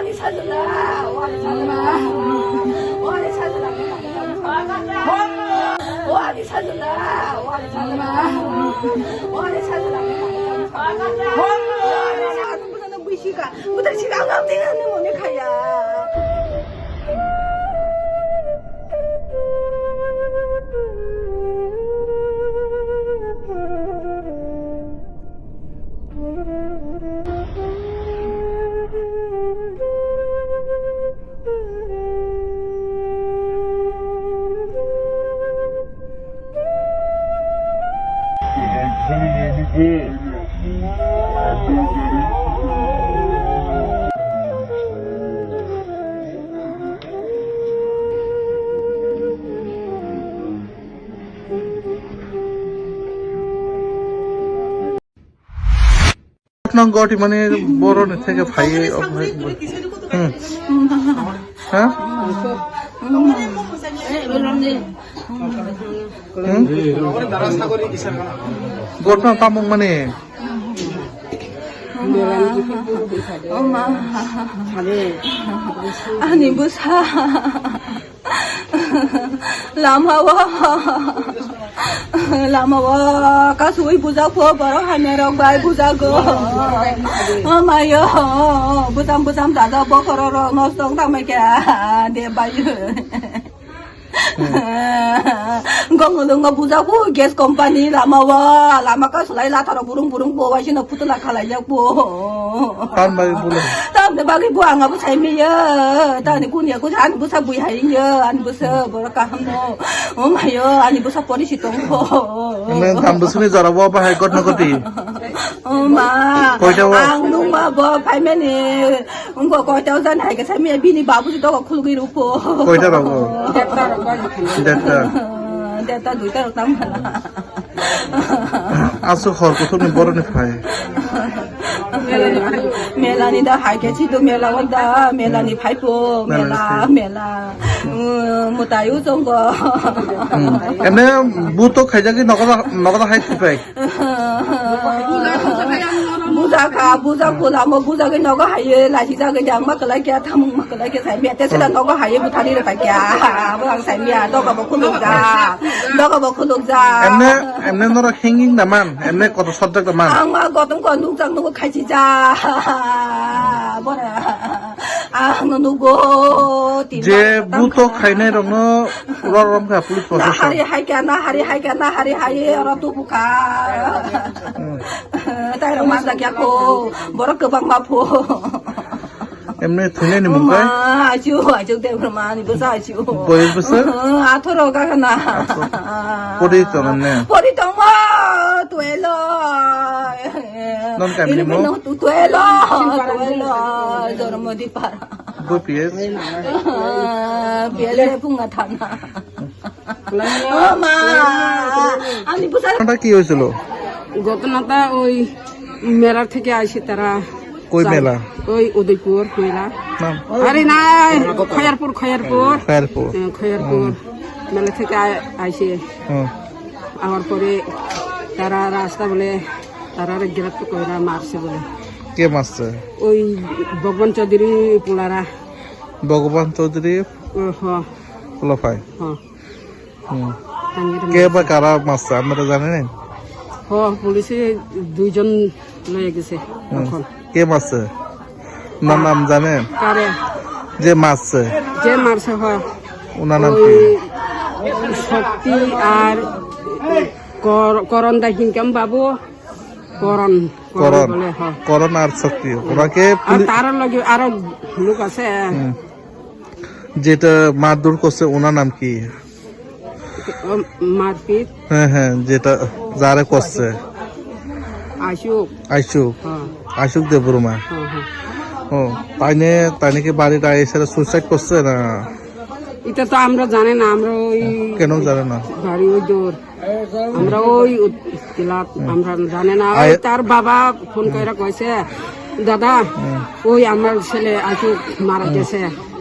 ওয়ালি সাজলা ওয়ালি সাজলা ওয়ালি সাজলা ওয়ালি সাজলা ওয়ালি সাজলা ওয়ালি সাজলা নং গটি মানে বড় থেকে ভাই হুম হ্যাঁ गोठमा तामाङ माने अनि बुसा लामा वा लामा वा गासै बुजा फो बर हानेर गाय बुजा गो मायो बुजाम बुजाम दादा बखर नस्त थांबाय दे बायो gong lung ga buja bu gas company lama wa lama ka sulai la tharo burung burung bo wa shin putla khala ya bo tan bagi bulan. tan bagi buang aku saya meja. Tani kunia aku anu busa buih hari ya, anu busa berakah mo. Oh my mayo, anu busa poni si tongko. Neng tam busa ni jarak bawa apa high court nak kati. Oh ma. Kau tahu. Ang nung ma bawa pai meni. ungu kau tahu hari ke saya meja bini babu si toko kulu kiri upo. Kau tahu babu. jatuh jatuh jatuh Data duit rokok mana. Asuh kau tu ni boran ni fai. 没了，你的海子气都没了，我的没了，你排骨没了，没了，嗯，没带有中国。哎，没，不都开着给哪个的哪个的孩子呗？buza ka buza kula mo buza ke nogo haye la chi za ke jang ma kala kya tham ma kala kya sai mya te se la nogo haye bu thali re ka kya bu ang sai mya do ka bo khulu za do ka bo khulu za emne emne no ra hanging da man emne ko to sodjak da man ang ma go tum ko nu jang no khai chi za bo ra ang nunugo je buto khaine rongo ura rom ka pulis process hari hai ka na hari hai ka na hari hai ora tu buka tai rom ma kya ko borok ke bang ma pho એમને થઈને મુંબઈ આજો આજો તે પ્રમાણ બસ આજો બસ બસ આથો રોગા કના પોડી તો મને પોડી તો મા tuelo. Long time tuelo. Tuelo. Zoro mo di para. ওই মেলার থেকে আসে তারা কই মেলা ওই উদয়পুর মেলা আরে না খয়ারপুর খয়ারপুর খয়ারপুর খয়ারপুর মেলা থেকে আসে আমার পরে তারা রাস্তা বলে তারা গ্রেপ্তার করে মারছে বলে। কে মারছে? ওই ভগবান চৌধুরী পোলারা। ভগবান চৌধুরী হ। কে বা কারা মারছে আমরা জানি না হ পুলিশে দুইজন লয়ে গেছে কে মারছে? ওনার নাম জানেন কারে? যে মারছে। যে মারছে হ। ওনার নাম কি? শক্তি আর কর- করণ বাবু। করণ করণ করণ। আর শক্তি ওনাকে তার লগে আরও লোক আছে। যেটা মারধর করছে ওনার নাম কি? মারপিট। হ্যাঁ হ্যাঁ যেটা যারে করছে। আসুক আইসুক হ্যাঁ। আইসুক দেবরুমা হ্যাঁ হ্যাঁ। ও তাই নিয়ে তাই নাকি বাড়িটা এসে সুইসাইড করছে না? এটা তো আমরা জানি না আমরা ওই কেন জানে না? বাড়ি ওই দৌড় আমরা ওই আমরা জানি না। ওই তার বাবা ফোন করে কইছে দাদা ওই আমার ছেলে আসুক মারা গেছে।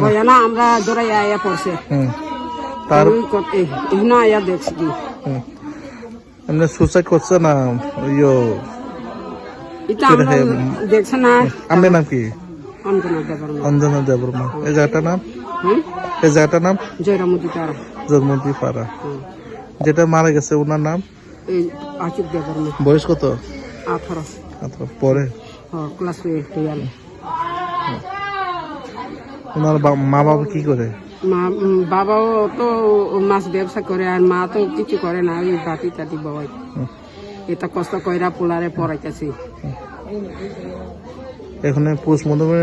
কয় না আমরা দৌড়াই আয়া পড়ছে। তার এখানে আয়া দেখছি। এমনি সুইসাইড করছে না ইয়ো এটা আমরা দেখছে না। নাম কি? অঞ্জনা অঞ্জনা এই জায়গাটার নাম? হুম? এই জায়গাটার নাম? তারা জন্মদি পাড়া যেটা মারা গেছে ওনার নাম? এই আচুক দেবর বয়স কত? আঠারো। আচ্ছা, পরে? ক্লাস টুয়েলভ ওনার মা বাবা কি করে? মা বাবাও তো মাছ ব্যবসা করে আর মা তো কিছু করে না ওই বাটি টাটি বাবাই এটা কষ্ট কইরা পোলারে পড়াইতেছি। এখানে পোস্টমর্টমে